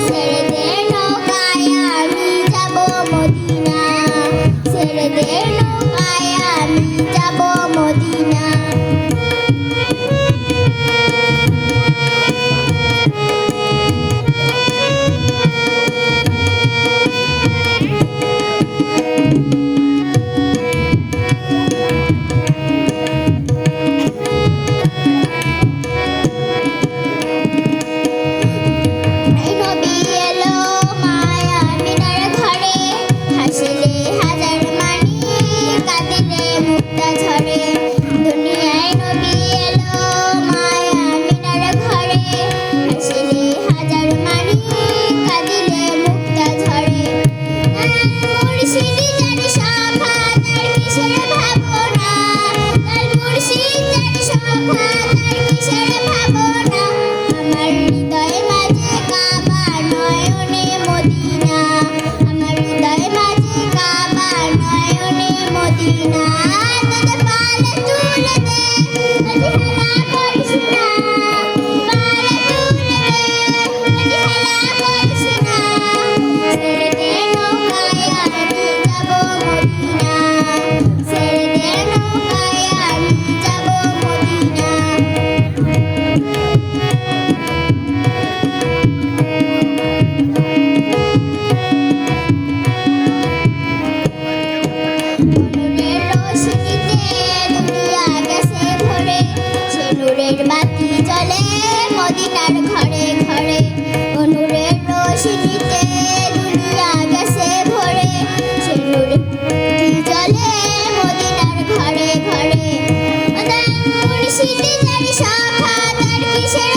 ছেড়ে দে নৌকায় মদিনার ঘরে ঘরে। মুর্শিদি তার কিসের